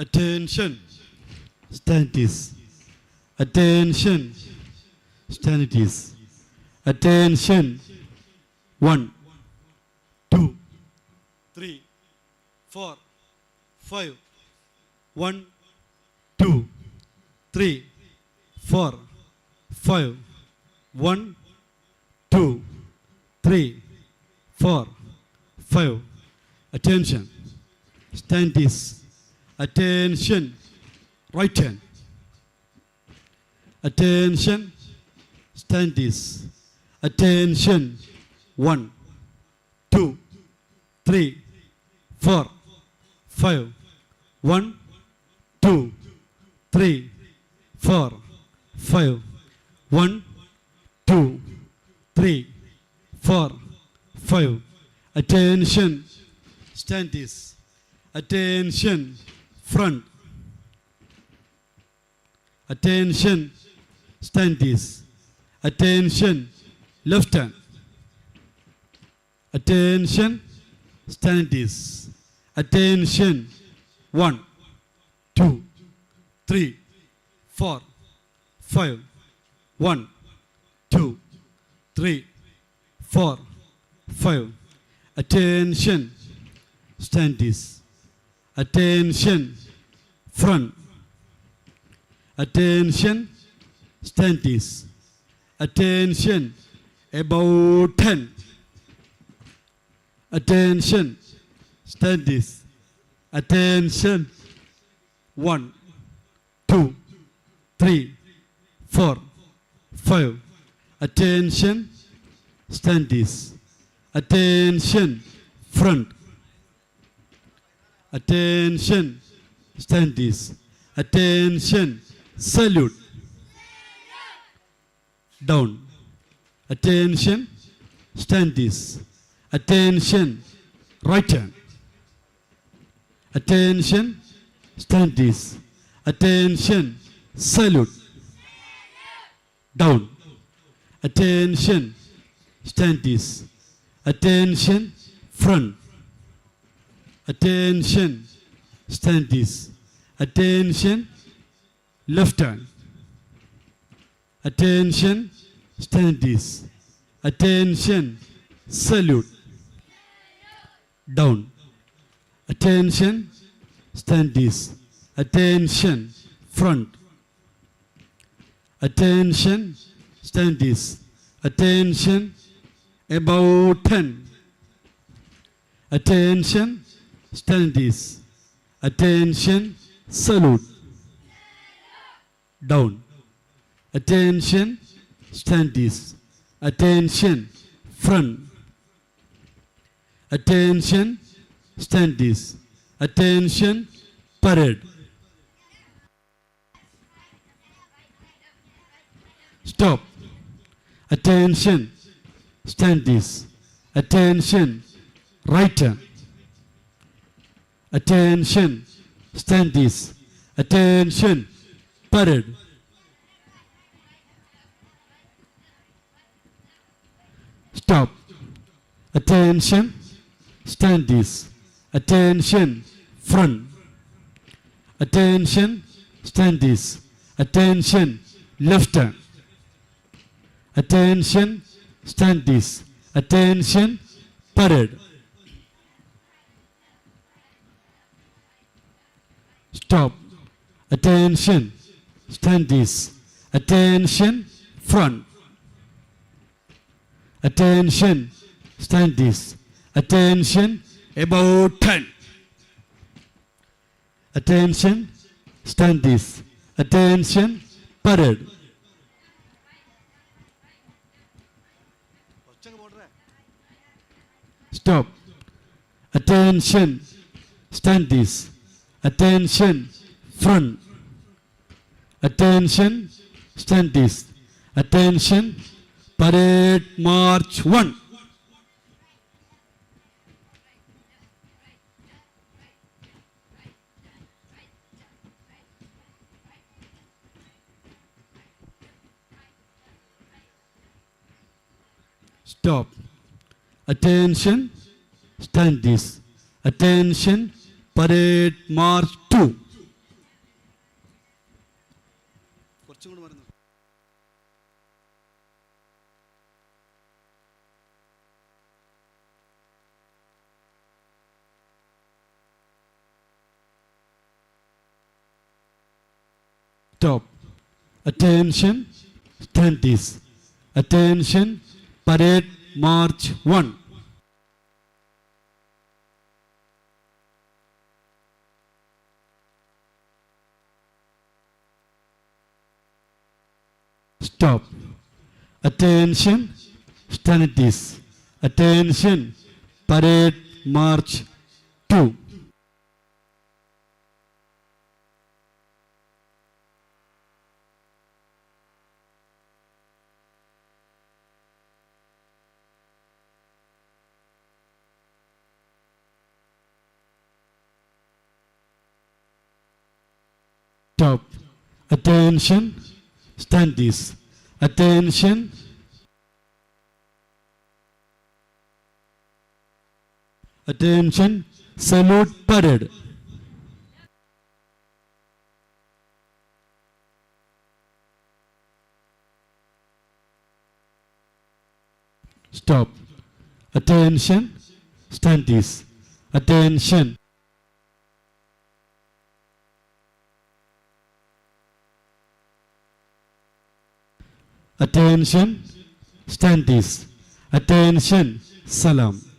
Attention. Stand this. Attention. Stand it is. Attention. One, two, three, four, five. One, two, three, four, five. One, two, three, four, five. Attention. Stand this. Attention. Right hand. Attention. Stand this. Attention. One, two, three, four, five. One, two, three, four, five. One, two, three, four, five. Attention. Stand this. Attention. Front. Attention. Stand this. Attention. Left hand. Attention. Stand this. Attention. One, two, three, four, five. One, two, three, four, five. Attention. Stand this. Attention. Front. Attention. Stand. Attention. About 10. Attention. Stand this. Attention. One, two, three, four, five. Attention. Stand. Attention. Front. Attention. Stand this. Attention. Salute. Down. Attention. Stand this. Attention. Right hand. Attention. Stand this. Attention. Salute. Down. Attention. Stand this. Attention. Front. Attention. Stand this. Attention. Left hand. Attention. Stand this. Attention. Salute. Down. Attention. Stand this. Attention. Front. Attention. Stand this. Attention. About 10. Attention. Stand this. Attention. Salute. Down. Attention. Stand this. Attention. Front. Attention. Stand this. Attention. Parade. Stop. Attention. Stand this. Attention. Right turn. Attention. Stand this. Attention. Parade. Stop. Attention. Stand this. Attention. Front. Attention. Stand this. Attention. Left hand. Attention. Stand this. Attention. Parade. Stop. Attention. Stand this. Attention. Front. Attention. Stand this. Attention. About 10. Attention. Stand this. Attention. Parade. Stop. Attention. Stand this. Attention. Front. Attention. Stand. Attention. Parade March 1. Stop. Attention. Stand this. Attention. Parade March two. Stop. Attention. Stand this. Attention. Parade March 1. Stop. Attention. Stand at this. Attention. Parade March 2. Stop. Attention. Stand this. Attention. Attention. Salute parade. Stop. Attention. Stand this. Attention. Attention. Stand this. Attention. Salam.